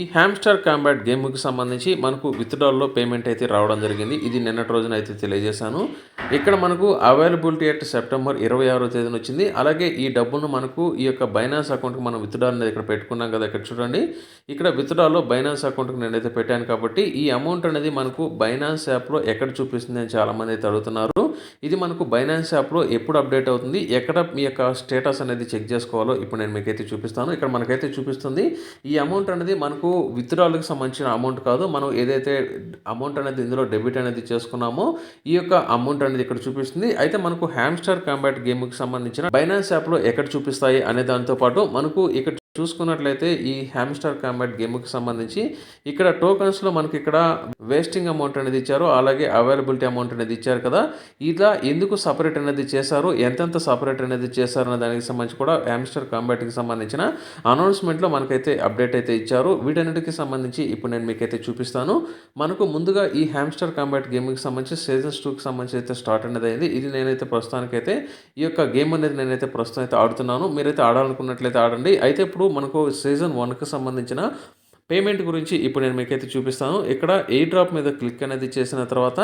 ఈ hamster combat గేమ్కి సంబంధించి మనకు విత్డ్రాల్లో పేమెంట్ అయితే రావడం జరిగింది. ఇది నిన్నటి రోజున అయితే తెలియజేశాను. ఇక్కడ మనకు అవైలబిలిటీ అట్ సెప్టెంబర్ ఇరవై ఆరో తేదీన వచ్చింది. అలాగే ఈ డబ్బును మనకు ఈ యొక్క బైనాన్స్ అకౌంట్కి మనం విత్డ్రా అనేది ఇక్కడ పెట్టుకున్నాం కదా ఇక్కడ చూడండి. ఇక్కడ విత్డ్రాలో బైనాన్స్ అకౌంట్కి నేనైతే పెట్టాను కాబట్టి ఈ అమౌంట్ అనేది మనకు బైనాన్స్ యాప్లో ఎక్కడ చూపిస్తుంది అని చాలామంది అయితే అడుగుతున్నారు. ఇది మనకు బైనాన్స్ యాప్లో ఎప్పుడు అప్డేట్ అవుతుంది? ఎక్కడ మీ యొక్క స్టేటస్ అనేది చెక్ చేసుకోవాలో ఇప్పుడు నేను మీకైతే చూపిస్తాను. ఇక్కడ మనకైతే చూపిస్తుంది. ఈ అమౌంట్ అనేది మనకు విత్డ్రాల్కి సంబంధించిన అమౌంట్ కాదు. మనం ఏదైతే అమౌంట్ అనేది ఇందులో డెబిట్ అనేది చేసుకున్నామో ఈ యొక్క అమౌంట్ అనేది ఇక్కడ చూపిస్తుంది. అయితే మనకు హ్యామ్స్టర్ కాంబాట్ గేమ్కి సంబంధించిన బైనాన్స్ యాప్లో ఎక్కడ చూపిస్తాయి అనే దాంతో పాటు మనకు ఇక్కడ చూసుకున్నట్లయితే ఈ హ్యామ్స్టర్ కాంబాట్ గేమ్కి సంబంధించి ఇక్కడ టోకన్స్లో మనకి ఇక్కడ వేస్టింగ్ అమౌంట్ అనేది ఇచ్చారు అలాగే అవైలబిలిటీ అమౌంట్ అనేది ఇచ్చారు కదా. ఇలా ఎందుకు సపరేట్ అనేది చేశారు ఎంతెంత సపరేట్ అనేది చేశారు అనే దానికి సంబంధించి కూడా హ్యామ్స్టర్ కాంబాట్కి సంబంధించిన అనౌన్స్మెంట్లో మనకైతే అప్డేట్ అయితే ఇచ్చారు. వీటన్నిటికి సంబంధించి ఇప్పుడు నేను మీకైతే చూపిస్తాను. మనకు ముందుగా ఈ హ్యామ్స్టర్ కాంబాట్ గేమ్కి సంబంధించి సీజన్స్ టూకి సంబంధించి అయితే స్టార్ట్ అనేది అయింది. ఇది నేనైతే ప్రస్తుతానికైతే ఈ యొక్క గేమ్ అనేది నేనైతే ప్రస్తుతం అయితే ఆడుతున్నాను. మీరైతే ఆడాలనుకున్నట్లయితే ఆడండి. అయితే ఇప్పుడు మనకు సీజన్ వన్కి సంబంధించిన పేమెంట్ గురించి ఇప్పుడు నేను మీకైతే చూపిస్తాను. ఇక్కడ ఏ డ్రాప్ మీద క్లిక్ అనేది చేసిన తర్వాత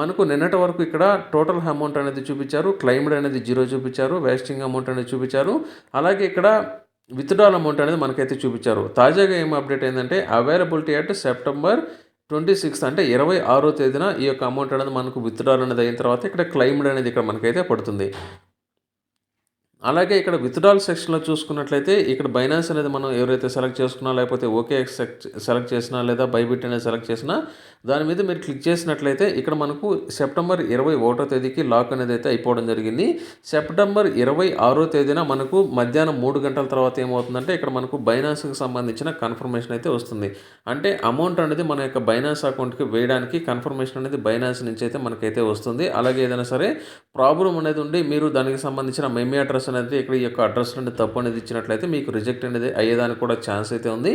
మనకు నిన్నటి వరకు ఇక్కడ టోటల్ అమౌంట్ అనేది చూపించారు. క్లైమ్డ్ అనేది జీరో చూపించారు. వేస్టింగ్ అమౌంట్ అనేది చూపించారు. అలాగే ఇక్కడ విత్డ్రాల్ అమౌంట్ అనేది మనకైతే చూపించారు. తాజాగా ఏం అప్డేట్ అయిందంటే availability at September twenty sixth అంటే ఇరవై ఆరో తేదీన ఈ యొక్క అమౌంట్ అనేది మనకు విత్డ్రాల్ అనేది అయిన తర్వాత ఇక్కడ క్లైమ్డ్ అనేది ఇక్కడ మనకైతే పడుతుంది. అలాగే ఇక్కడ విత్డ్రాల్ సెక్షన్లో చూసుకున్నట్లయితే ఇక్కడ బైనాన్స్ అనేది మనం ఎవరైతే సెలెక్ట్ చేసుకున్నా లేకపోతే ఓకే సెలెక్ట్ చేసినా లేదా బైబిట్ అనేది సెలెక్ట్ చేసినా దాని మీద మీరు క్లిక్ చేసినట్లయితే ఇక్కడ మనకు సెప్టెంబర్ ఇరవై ఒకటో తేదీకి లాక్ అనేది అయితే అయిపోవడం జరిగింది. సెప్టెంబర్ ఇరవై ఆరో తేదీన మనకు మధ్యాహ్నం మూడు గంటల తర్వాత ఏమవుతుందంటే ఇక్కడ మనకు బైనాన్స్కి సంబంధించిన కన్ఫర్మేషన్ అయితే వస్తుంది. అంటే అమౌంట్ అనేది మన యొక్క బైనాన్స్ అకౌంట్కి వేయడానికి కన్ఫర్మేషన్ అనేది బైనాన్స్ నుంచి అయితే మనకైతే వస్తుంది. అలాగే ఏదైనా సరే ప్రాబ్లం అనేది ఉండి మీరు దానికి సంబంధించిన మెమీ అడ్రస్ అనేది ఇక్కడ ఈ యొక్క అడ్రస్ నుండి తప్పు అనేది ఇచ్చినట్లయితే మీకు రిజెక్ట్ అనేది అయ్యేదానికి కూడా ఛాన్స్ అయితే ఉంది.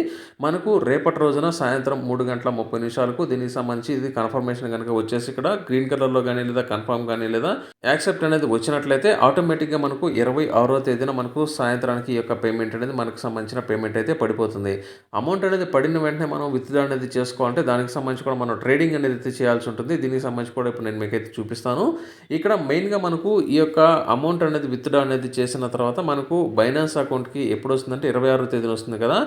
మనకు రేపటి రోజున సాయంత్రం మూడు గంటల ముప్పై నిమిషాలకు దీనికి సంబంధించి ఇది కన్ఫర్మేషన్ కనుక వచ్చేసి ఇక్కడ గ్రీన్ కలర్లో కానీ లేదా కన్ఫర్మ్ కానీ లేదా యాక్సెప్ట్ అనేది వచ్చినట్లయితే ఆటోమేటిక్గా మనకు ఇరవై ఆరో తేదీన మనకు సాయంత్రానికి ఈ యొక్క పేమెంట్ అనేది మనకు సంబంధించిన పేమెంట్ అయితే పడిపోతుంది. అమౌంట్ అనేది పడిన వెంటనే మనం విత్డ్రా అనేది చేసుకోవాలంటే దానికి సంబంధించి కూడా మనం ట్రేడింగ్ అనేది అయితే చేయాల్సి ఉంటుంది. దీనికి సంబంధించి కూడా ఇప్పుడు నేను మీకైతే చూపిస్తాను. ఇక్కడ మెయిన్గా మనకు ఈ యొక్క అమౌంట్ అనేది విత్డ్రా అనేది చేసిన తర్వాత మనకు బైనాన్స్ అకౌంట్కి ఎప్పుడు వస్తుందంటే ఇరవై ఆరో తేదీన వస్తుంది కదా.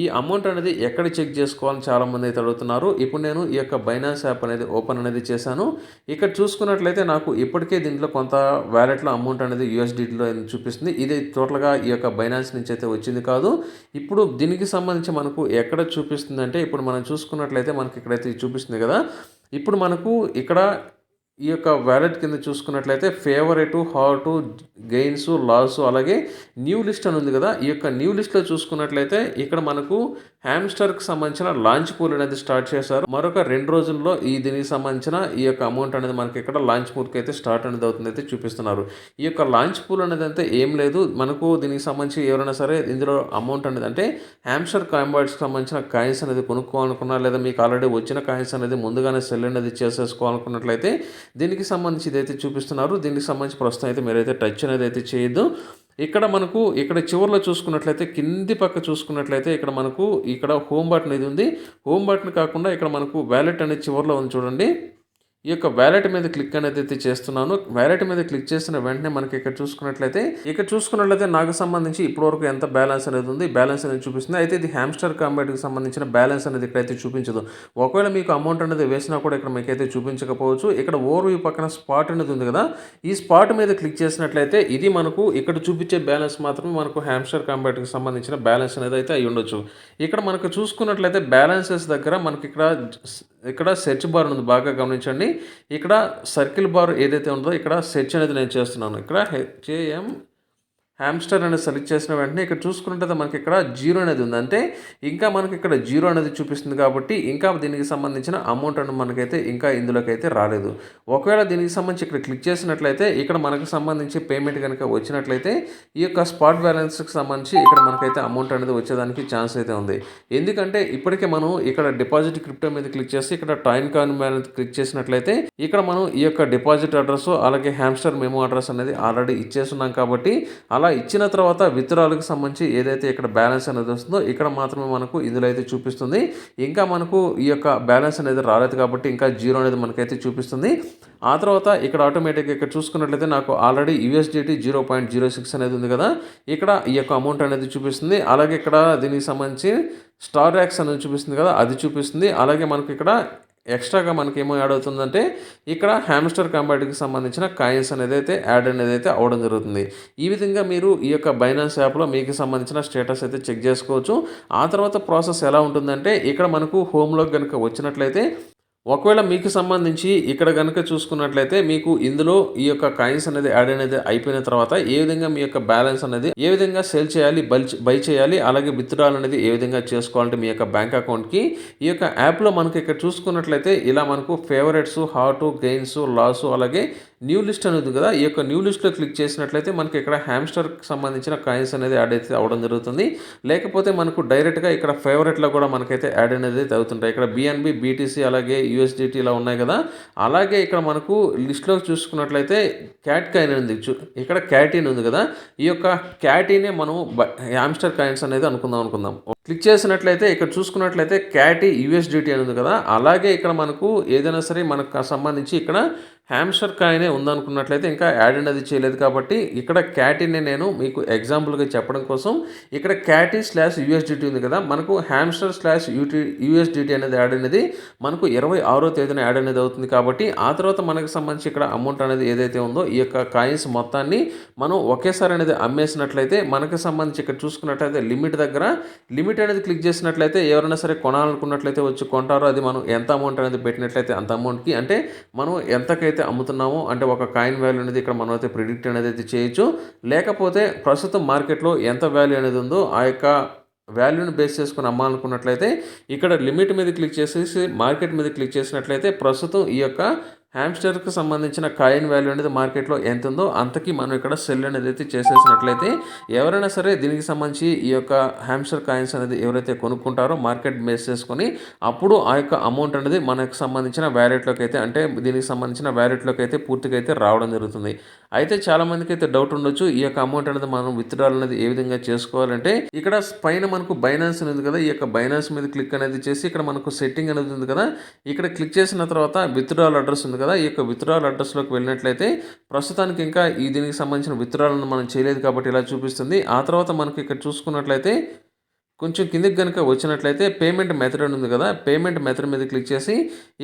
ఈ అమౌంట్ అనేది ఎక్కడ చెక్ చేసుకోవాలని చాలామంది అయితే అడుగుతున్నారు. ఇప్పుడు నేను ఈ యొక్క బైనాన్స్ యాప్ అనేది ఓపెన్ అనేది చేశాను. ఇక్కడ చూసుకున్నట్లయితే నాకు ఇప్పటికే దీంట్లో కొంత వ్యాలెట్లో అమౌంట్ అనేది యూఎస్డీలో చూపిస్తుంది. ఇది టోటల్గా ఈ యొక్క బైనాన్స్ నుంచి అయితే వచ్చింది కాదు. ఇప్పుడు దీనికి సంబంధించి మనకు ఎక్కడ చూపిస్తుంది అంటే ఇప్పుడు మనం చూసుకున్నట్లయితే మనకి ఇక్కడైతే చూపిస్తుంది కదా. ఇప్పుడు మనకు ఇక్కడ ఈ యొక్క వ్యాలెట్ కింద చూసుకున్నట్లయితే ఫేవరెట్ హాట్ గెయిన్స్ లాస్ అలాగే న్యూ లిస్ట్ అని ఉంది కదా ఈ యొక్క న్యూ లిస్ట్లో చూసుకున్నట్లయితే ఇక్కడ మనకు హ్యామ్స్టర్కి సంబంధించిన లాంచ్ పూల్ అనేది స్టార్ట్ చేశారు. మరొక రెండు రోజుల్లో ఈ దీనికి సంబంధించిన ఈ యొక్క అమౌంట్ అనేది మనకి ఇక్కడ లాంచ్ పూల్కి అయితే స్టార్ట్ అనేది అవుతుంది అయితే చూపిస్తున్నారు. ఈ యొక్క లాంచ్ పూల్ అనేది అయితే ఏం లేదు మనకు దీనికి సంబంధించి ఎవరైనా సరే ఇందులో అమౌంట్ అనేది అంటే హ్యామ్స్టర్ కాంబాయిడ్స్కి సంబంధించిన కాయిన్స్ అనేది కొనుక్కోవాలనుకున్నా లేదా మీకు ఆల్రెడీ వచ్చిన కాయిన్స్ అనేది ముందుగానే సెల్ అనేది చేసేసుకోవాలనుకున్నట్లయితే దీనికి సంబంధించి ఇదైతే చూపిస్తున్నారు దీనికి సంబంధించి ప్రస్తుతం అయితే మీరైతే టచ్ అనేది అయితే చేయొద్దు. ఇక్కడ మనకు ఇక్కడ చివరిలో చూసుకున్నట్లయితే కింది పక్క చూసుకున్నట్లయితే ఇక్కడ మనకు ఇక్కడ హోమ్ బటన్ ఇది ఉంది. హోమ్ బటన్ కాకుండా ఇక్కడ మనకు వ్యాలెట్ అనేది చివరిలో ఉంది చూడండి. ఈ యొక్క వ్యాలెట్ మీద క్లిక్ అనేది అయితే చేస్తున్నాను. వ్యాలెట్ మీద క్లిక్ చేసిన వెంటనే మనకి ఇక్కడ చూసుకున్నట్లయితే ఇక్కడ చూసుకున్నట్లయితే నాకు సంబంధించి ఇప్పటివరకు ఎంత బ్యాలెన్స్ అనేది ఉంది బ్యాలెన్స్ అనేది చూపిస్తుంది. అయితే ఇది హ్యామ్స్టర్ కాంబాట్కి సంబంధించిన బ్యాలెన్స్ అనేది ఇక్కడైతే చూపించదు. ఒకవేళ మీకు అమౌంట్ అనేది వేసినా కూడా ఇక్కడ మీకైతే చూపించకపోవచ్చు. ఇక్కడ ఓవర్ వ్యూ పక్కన స్పాట్ అనేది ఉంది కదా ఈ స్పాట్ మీద క్లిక్ చేసినట్లయితే ఇది మనకు ఇక్కడ చూపించే బ్యాలెన్స్ మాత్రమే మనకు హ్యామ్స్టర్ కాంబాట్కి సంబంధించిన బ్యాలెన్స్ అనేది అయితే అయి ఉండొచ్చు. ఇక్కడ మనకు చూసుకున్నట్లయితే బ్యాలెన్సెస్ దగ్గర మనకి ఇక్కడ ఇక్కడ సెర్చ్ బార్ ఉంది బాగా గమనించండి. ఇక్కడ సర్కిల్ బార్ ఏదైతే ఉందో ఇక్కడ సెర్చ్ అనేది నేను చేస్తున్నాను. ఇక్కడ హెచ్ఏఎం హ్యామ్స్టర్ అనేది సెలెక్ట్ చేసిన వెంటనే ఇక్కడ చూసుకుంటే మనకి ఇక్కడ జీరో అనేది ఉంది. అంటే ఇంకా మనకి ఇక్కడ జీరో అనేది చూపిస్తుంది కాబట్టి ఇంకా దీనికి సంబంధించిన అమౌంట్ అనేది మనకైతే ఇంకా ఇందులోకి అయితే రాలేదు. ఒకవేళ దీనికి సంబంధించి ఇక్కడ క్లిక్ చేసినట్లయితే ఇక్కడ మనకు సంబంధించి పేమెంట్ కనుక వచ్చినట్లయితే ఈ యొక్క స్పాట్ బ్యాలెన్స్కి సంబంధించి ఇక్కడ మనకైతే అమౌంట్ అనేది వచ్చేదానికి ఛాన్స్ అయితే ఉంది. ఎందుకంటే ఇప్పటికే మనం ఇక్కడ డిపాజిట్ క్రిప్టో మీద క్లిక్ చేసి ఇక్కడ టైన్ కాన్ బ్యాలెన్స్ క్లిక్ చేసినట్లయితే ఇక్కడ మనం ఈ యొక్క డిపాజిట్ అడ్రస్ అలాగే హ్యామ్స్టర్ మెమో అడ్రస్ అనేది ఆల్రెడీ ఇచ్చేస్తున్నాం కాబట్టి అలా ఇచ్చిన తర్వాత విత్తనాలకు సంబంధించి ఏదైతే ఇక్కడ బ్యాలెన్స్ అనేది వస్తుందో ఇక్కడ మాత్రమే మనకు ఇందులో అయితే చూపిస్తుంది. ఇంకా మనకు ఈ యొక్క బ్యాలెన్స్ అనేది రాలేదు కాబట్టి ఇంకా జీరో అనేది మనకైతే చూపిస్తుంది. ఆ తర్వాత ఇక్కడ ఆటోమేటిక్గా ఇక్కడ చూసుకున్నట్లయితే నాకు already USDT zero point zero six అనేది ఉంది కదా. ఇక్కడ ఈ యొక్క అమౌంట్ అనేది చూపిస్తుంది. అలాగే ఇక్కడ దీనికి సంబంధించి స్టార్ ర్యాక్స్ అనేది చూపిస్తుంది కదా. అది చూపిస్తుంది. అలాగే మనకి ఇక్కడ ఎక్స్ట్రాగా మనకి ఏమో యాడ్ అవుతుందంటే ఇక్కడ హ్యామ్స్టర్ కంబాటికి సంబంధించిన కాయిన్స్ అనేది అయితే యాడ్ అనేది అయితే అవడం జరుగుతుంది. ఈ విధంగా మీరు ఈ యొక్క బైనాన్స్ యాప్లో మీకు సంబంధించిన స్టేటస్ అయితే చెక్ చేసుకోవచ్చు. ఆ తర్వాత ప్రాసెస్ ఎలా ఉంటుందంటే ఇక్కడ మనకు హోమ్లోకి కనుక వచ్చినట్లయితే ఒకవేళ మీకు సంబంధించి ఇక్కడ కనుక చూసుకున్నట్లయితే మీకు ఇందులో ఈ యొక్క కాయిన్స్ అనేది యాడ్ అనేది అయిపోయిన తర్వాత ఏ విధంగా మీ యొక్క బ్యాలెన్స్ అనేది ఏ విధంగా సేల్ చేయాలి బై బై చేయాలి అలాగే విత్డ్రాల్ అనేది ఏ విధంగా చేసుకోవాలంటే మీ యొక్క బ్యాంక్ అకౌంట్కి ఈ యొక్క యాప్లో మనకి ఇక్కడ చూసుకున్నట్లయితే ఇలా మనకు ఫేవరెట్స్ హాటు గెయిన్స్ లాస్ అలాగే న్యూ లిస్ట్ అనేది ఉంది కదా ఈ యొక్క న్యూ లిస్ట్లో క్లిక్ చేసినట్లయితే మనకి ఇక్కడ హ్యామ్స్టర్కి సంబంధించిన కాయిన్స్ అనేది యాడ్ అయితే అవడం జరుగుతుంది. లేకపోతే మనకు డైరెక్ట్గా ఇక్కడ ఫేవరెట్లో కూడా మనకైతే యాడ్ అనేది అయితే అవుతుంటాయి. ఇక్కడ బిఎన్బి బీటీసీ అలాగే యూఎస్డిటీ ఇలా ఉన్నాయి కదా. అలాగే ఇక్కడ మనకు లిస్ట్లో చూసుకున్నట్లయితే క్యాట్ కాయిన్ ఉంది ఇక్కడ క్యాటీన్ ఉంది కదా. ఈ యొక్క క్యాటీనే మనం హ్యామ్స్టర్ కాయిన్స్ అనేది అనుకుందాం అనుకుందాం. క్లిక్ చేసినట్లయితే ఇక్కడ చూసుకున్నట్లయితే క్యాటీ యూఎస్డిటీ అని ఉంది కదా అలాగే ఇక్కడ మనకు ఏదైనా సరే మనకు సంబంధించి ఇక్కడ హ్యామ్స్టర్ కాయినే ఉందనుకున్నట్లయితే ఇంకా యాడ్ అనేది చేయలేదు కాబట్టి ఇక్కడ క్యాటీని నేను మీకు ఎగ్జాంపుల్గా చెప్పడం కోసం ఇక్కడ క్యాటీ స్లాష్ యూఎస్డిటీ ఉంది కదా మనకు హ్యామ్స్టర్ స్లాష్ యూటీ యూఎస్డిటీ అనేది యాడ్ అనేది మనకు ఇరవై ఆరో తేదీన యాడ్ అనేది అవుతుంది కాబట్టి ఆ తర్వాత మనకు సంబంధించి ఇక్కడ అమౌంట్ అనేది ఏదైతే ఉందో ఈ యొక్క కాయిన్స్ మొత్తాన్ని మనం ఒకేసారి అనేది అమ్మేసినట్లయితే మనకు సంబంధించి ఇక్కడ చూసుకున్నట్లయితే లిమిట్ దగ్గర లిమిట్ అనేది క్లిక్ చేసినట్లయితే ఎవరైనా సరే కొనాలనుకున్నట్లయితే వచ్చి కొంటారో అది మనం ఎంత అమౌంట్ అనేది పెట్టినట్లయితే అంత అమౌంట్కి అంటే మనం ఎంతకైతే అమ్ముతున్నామో అంటే ఒక కాయిన్ వాల్యూ అనేది ఇక్కడ మనం అయితే ప్రిడిక్ట్ అనేది అయితే చేయొచ్చు. లేకపోతే ప్రస్తుతం మార్కెట్లో ఎంత వాల్యూ అనేది ఉందో ఆ యొక్క వాల్యూని బేస్ చేసుకుని అమ్మాలనుకున్నట్లయితే ఇక్కడ లిమిట్ మీద క్లిక్ చేసేసి మార్కెట్ మీద క్లిక్ చేసినట్లయితే ప్రస్తుతం ఈ యొక్క హ్యామ్స్టర్కి సంబంధించిన కాయిన్ వాల్యూ అనేది మార్కెట్లో ఎంత ఉందో అంతకి మనం ఇక్కడ సెల్ అనేది అయితే చేసేసినట్లయితే ఎవరైనా సరే దీనికి సంబంధించి ఈ యొక్క హ్యామ్స్టర్ కాయిన్స్ అనేది ఎవరైతే కొనుక్కుంటారో మార్కెట్ బేస్ చేసుకొని అప్పుడు ఆ యొక్క అమౌంట్ అనేది మనకు సంబంధించిన వ్యాలెట్లోకి అయితే అంటే దీనికి సంబంధించిన వ్యాలెట్లోకి అయితే పూర్తిగా అయితే రావడం జరుగుతుంది. అయితే చాలా మందికి అయితే డౌట్ ఉండొచ్చు. ఈ యొక్క అమౌంట్ అనేది మనం విత్డ్రాల్ అనేది ఏ విధంగా చేసుకోవాలంటే ఇక్కడ పైన మనకు బైనాన్స్ అనేది ఉంది కదా ఈ యొక్క బైనాన్స్ మీద క్లిక్ అనేది చేసి ఇక్కడ మనకు సెట్టింగ్ అనేది ఉంది కదా ఇక్కడ క్లిక్ చేసిన తర్వాత విత్డ్రాల్ అడ్రస్ ఉంది కదా ఈ యొక్క విత్డ్రాల్ అడ్రస్లోకి వెళ్ళినట్లయితే ప్రస్తుతానికి ఇంకా ఈ దీనికి సంబంధించిన విత్డ్రాలను మనం చేయలేదు కాబట్టి ఇలా చూపిస్తుంది. ఆ తర్వాత మనకి ఇక్కడ చూసుకున్నట్లయితే కొంచెం కిందికి కనుక వచ్చినట్లయితే పేమెంట్ మెథడ్ అని ఉంది కదా పేమెంట్ మెథడ్ మీద క్లిక్ చేసి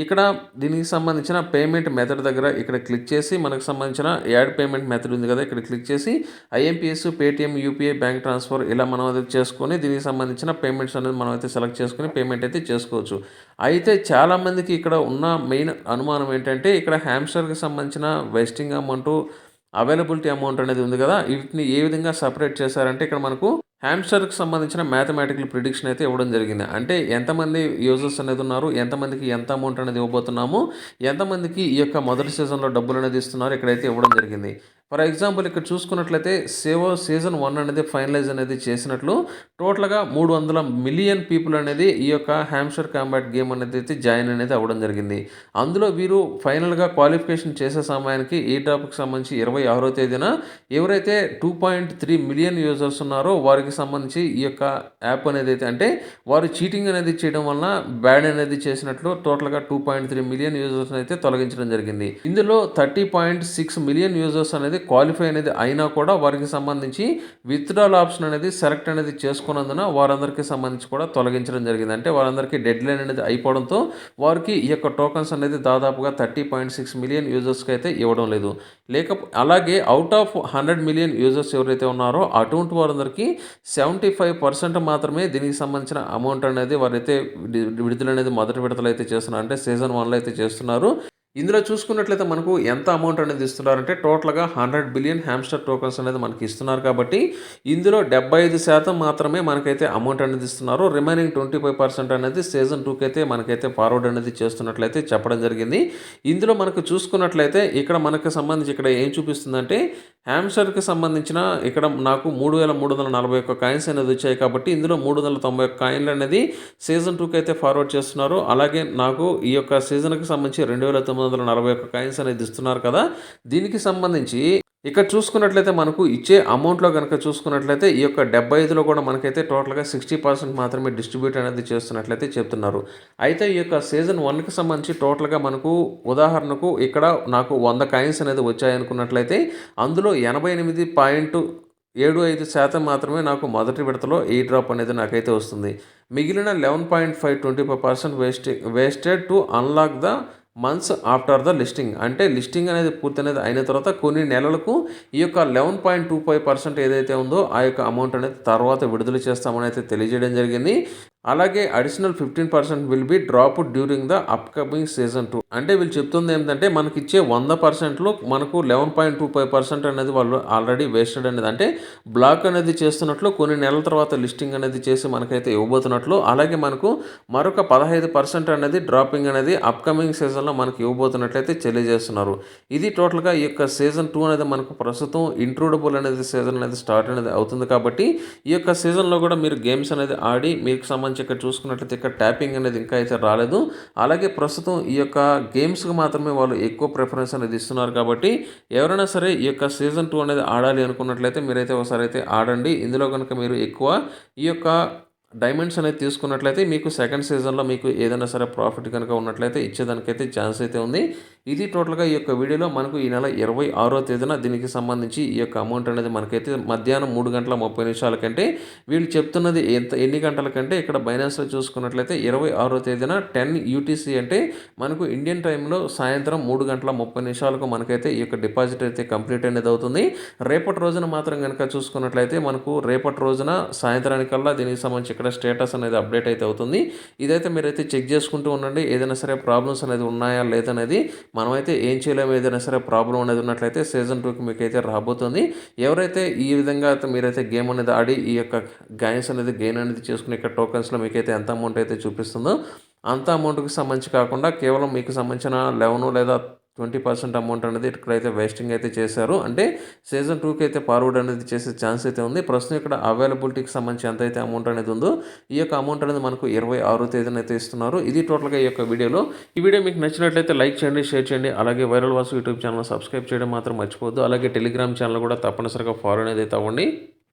ఇక్కడ దీనికి సంబంధించిన పేమెంట్ మెథడ్ దగ్గర ఇక్కడ క్లిక్ చేసి మనకు సంబంధించిన యాడ్ పేమెంట్ మెథడ్ ఉంది కదా ఇక్కడ క్లిక్ చేసి IMPS Paytm UPI bank transfer ఇలా మనం అయితే చేసుకొని దీనికి సంబంధించిన పేమెంట్స్ అనేది మనం అయితే సెలెక్ట్ చేసుకొని పేమెంట్ అయితే చేసుకోవచ్చు. అయితే చాలామందికి ఇక్కడ ఉన్న మెయిన్ అనుమానం ఏంటంటే ఇక్కడ హ్యామ్స్టర్కి సంబంధించిన వెస్టింగ్ అమౌంట్ అవైలబిలిటీ అమౌంట్ అనేది ఉంది కదా వీటిని ఏ విధంగా సపరేట్ చేశారంటే ఇక్కడ మనకు హ్యామ్స్టర్కి సంబంధించిన మ్యాథమెటికల్ ప్రిడిక్షన్ అయితే ఇవ్వడం జరిగింది. అంటే ఎంతమంది యూజర్స్ అనేది ఉన్నారు ఎంతమందికి ఎంత అమౌంట్ అనేది ఇవ్వబోతున్నాము ఎంతమందికి ఈ యొక్క మొదటి సీజన్లో డబ్బులు అనేది ఇస్తున్నారు ఇక్కడైతే ఇవ్వడం జరిగింది. ఫర్ ఎగ్జాంపుల్ ఇక్కడ చూసుకున్నట్లయితే సేవ సీజన్ వన్ అనేది ఫైనలైజ్ అనేది చేసినట్లు టోటల్గా మూడు వందల మిలియన్ పీపుల్ అనేది ఈ యొక్క హ్యామ్షర్ కాంబాట్ గేమ్ అనేది అయితే జాయిన్ అనేది అవ్వడం జరిగింది. అందులో వీరు ఫైనల్గా క్వాలిఫికేషన్ చేసే సమయానికి ఈ డ్రాప్కి సంబంధించి ఇరవై ఆరో తేదీన ఎవరైతే two point three million users ఉన్నారో వారికి సంబంధించి ఈ యొక్క యాప్ అనేది అయితే అంటే వారు చీటింగ్ అనేది చేయడం వలన బ్యాడ్ అనేది చేసినట్లు టోటల్గా two point three million users అయితే తొలగించడం జరిగింది. ఇందులో thirty point six million users అనేది క్వాలిఫై అనేది అయినా కూడా వారికి సంబంధించి విత్డ్రాల్ ఆప్షన్ అనేది సెలెక్ట్ అనేది చేసుకున్నందున వారందరికీ సంబంధించి కూడా తొలగించడం జరిగింది. అంటే వారందరికీ డెడ్ లైన్ అనేది అయిపోవడంతో వారికి ఈ యొక్క టోకన్స్ అనేది దాదాపుగా థర్టీ పాయింట్ సిక్స్ మిలియన్ యూజర్స్కి అయితే ఇవ్వడం లేదు. లేక అలాగే out of hundred million users ఎవరైతే ఉన్నారో అటువంటి వారందరికీ సెవెంటీ ఫైవ్ పర్సెంట్ మాత్రమే దీనికి సంబంధించిన అమౌంట్ అనేది వారైతే విడుదలనేది విడుదల అనేది మొదటి విడతలు అయితే చేస్తున్నారు. అంటే సీజన్ వన్లో అయితే చేస్తున్నారు. ఇందులో చూసుకున్నట్లయితే మనకు ఎంత అమౌంట్ అనేది ఇస్తున్నారంటే టోటల్గా హండ్రెడ్ బిలియన్ హ్యామ్స్టర్ టోకన్స్ అనేది మనకి ఇస్తున్నారు కాబట్టి ఇందులో డెబ్బై ఐదు శాతం మాత్రమే మనకైతే అమౌంట్ అనేది ఇస్తున్నారు. రిమైనింగ్ ట్వంటీ ఫైవ్ పర్సెంట్ అనేది సీజన్ టూకి అయితే మనకైతే ఫార్వర్డ్ అనేది చేస్తున్నట్లయితే చెప్పడం జరిగింది. ఇందులో మనకు చూసుకున్నట్లయితే ఇక్కడ మనకు సంబంధించి ఇక్కడ ఏం చూపిస్తుందంటే హ్యామ్స్టర్కి సంబంధించిన ఇక్కడ నాకు మూడు వేల మూడు వందల నలభై ఒక్క కాయిన్స్ అనేది వచ్చాయి కాబట్టి ఇందులో మూడు వందల తొంభై ఒక్క కాయిన్లు అనేది సీజన్ టూకి అయితే ఫార్వర్డ్ చేస్తున్నారు. అలాగే నాకు ఈ యొక్క సీజన్కి సంబంధించి రెండు వేల తొమ్మిది వందల నలభై ఒక్క కాయిన్స్ అనేది ఇస్తున్నారు కదా. దీనికి సంబంధించి ఇక్కడ చూసుకున్నట్లయితే మనకు ఇచ్చే అమౌంట్‌లో కనుక చూసుకున్నట్లయితే ఈ యొక్క 75లో కూడా మనకైతే టోటల్‌గా 60% మాత్రమే డిస్ట్రిబ్యూట్ అనేది చేస్తున్నట్లయితే చెప్తున్నారు. అయితే ఈ యొక్క సీజన్ వన్కి సంబంధించి టోటల్‌గా మనకు ఉదాహరణకు ఇక్కడ నాకు వంద కాయిన్స్ అనేది వచ్చాయనుకున్నట్లయితే అందులో 88.75% మాత్రమే నాకు మొదటి విడతలో ఈ డ్రాప్ అనేది నాకైతే వస్తుంది. మిగిలిన 11.5 25% వేస్టే vested to unlock the months after the listing. అంటే లిస్టింగ్ అనేది పూర్తి అనేది అయిన తర్వాత కొన్ని నెలలకు ఈ యొక్క 11.25% ఏదైతే ఉందో ఆ యొక్క అమౌంట్ అనేది తర్వాత విడుదల చేస్తామని అయితే తెలియజేయడం జరిగింది. అలాగే additional 15% will be drop during the upcoming season two అంటే వీళ్ళు చెప్తుంది ఏంటంటే మనకి ఇచ్చే వంద పర్సెంట్లో మనకు 11.25% అనేది వాళ్ళు ఆల్రెడీ వేస్టెడ్ అనేది అంటే బ్లాక్ అనేది చేస్తున్నట్లు కొన్ని నెలల తర్వాత లిస్టింగ్ అనేది చేసి మనకైతే ఇవ్వబోతున్నట్లు అలాగే మనకు మరొక 15% అనేది డ్రాపింగ్ అనేది అప్‌కమింగ్ సీజన్‌లో మనకి ఇవ్వబోతున్నట్లయితే తెలియజేస్తున్నారు. ఇది టోటల్‌గా ఈ యొక్క సీజన్ టూ అనేది మనకు ప్రస్తుతం ఇంట్రూడబుల్ అనేది సీజన్ అనేది స్టార్ట్ అనేది అవుతుంది కాబట్టి ఈ యొక్క సీజన్‌లో కూడా మీరు గేమ్స్ అనేది ఆడి మీకు సంబంధించి ఇక్కడ చూసుకున్నట్లయితే ఇక్కడ ట్యాపింగ్ అనేది ఇంకా అయితే రాలేదు. అలాగే ప్రస్తుతం ఈ యొక్క గేమ్స్‌కి మాత్రమే వాళ్ళు ఎక్కువ ప్రిఫరెన్స్ అనేది ఇస్తున్నారు కాబట్టి ఎవరైనా సరే ఈ యొక్క సీజన్ టూ అనేది ఆడాలి అనుకున్నట్లయితే మీరైతే ఒకసారి అయితే ఆడండి. ఇందులో కనుక మీరు ఎక్కువ ఈ యొక్క డైమండ్స్ అనేది తీసుకున్నట్లయితే మీకు సెకండ్ సీజన్‌లో మీకు ఏదైనా సరే ప్రాఫిట్ కనుక ఉన్నట్లయితే ఇచ్చేదానికైతే ఛాన్స్ అయితే ఉంది. ఇది టోటల్‌గా ఈ యొక్క వీడియోలో మనకు ఈ నెల 26వ తేదీన దీనికి సంబంధించి ఈ యొక్క అమౌంట్ అనేది మనకైతే మధ్యాహ్నం మూడు గంటల 30 నిమిషాల కంటే వీళ్ళు చెప్తున్నది ఎంత ఎన్ని గంటల కంటే ఇక్కడ బైనాన్స్‌లో చూసుకున్నట్లయితే 26వ తేదీన 10 యూటీసీ అంటే మనకు ఇండియన్ టైంలో సాయంత్రం మూడు గంటల 30 నిమిషాలకు మనకైతే ఈ యొక్క డిపాజిట్ అయితే కంప్లీట్ అనేది అవుతుంది. రేపటి రోజున మాత్రం కనుక చూసుకున్నట్లయితే మనకు రేపటి రోజున సాయంత్రానికల్లా దీనికి సంబంధించి ఇక్కడ స్టేటస్ అనేది అప్డేట్ అయితే అవుతుంది. ఇదైతే మీరైతే చెక్ చేసుకుంటూ ఉండండి. ఏదైనా సరే ప్రాబ్లమ్స్ అనేది ఉన్నాయా లేదనేది మనమైతే ఏం చేయలేము. ఏదైనా సరే ప్రాబ్లం అనేది ఉన్నట్లయితే సీజన్ 2కి మీకైతే రాబోతుంది. ఎవరైతే ఈ విధంగా అయితే మీరైతే గేమ్ అనేది ఆడి ఈ యొక్క గైన్స్ అనేది గెయిన్ అనేది చేసుకుని ఇక్కడ టోకెన్స్‌లో మీకైతే ఎంత అమౌంట్ అయితే చూపిస్తుందో అంత అమౌంట్‌కి సంబంధించి కాకుండా కేవలం మీకు సంబంధించిన 11 లేదా 20% అమౌంట్ అనేది ఇక్కడైతే వేస్టింగ్ అయితే చేశారు. అంటే సీజన్ టూకి అయితే ఫార్వర్డ్ అనేది చేసే ఛాన్స్ అయితే ఉంది. ప్రస్తుతం ఇక్కడ అవైలబిలిటీకి సంబంధించి ఎంత అయితే అమౌంట్ అనేది ఉందో ఈ యొక్క అమౌంట్ అనేది మనకు 26వ తేదీన అయితే ఇస్తున్నారు. ఇది టోటల్‌గా ఈ యొక్క వీడియోలో. ఈ వీడియో మీకు నచ్చినట్లయితే లైక్ చేయండి, షేర్ చేయండి. అలాగే viral Vasu YouTube channel subscribe చేయడం మాత్రం మర్చిపోవద్దు. అలాగే టెలిగ్రామ్ ఛానల్ కూడా తప్పనిసరిగా ఫాలో అనేది అయితే అవ్వండి.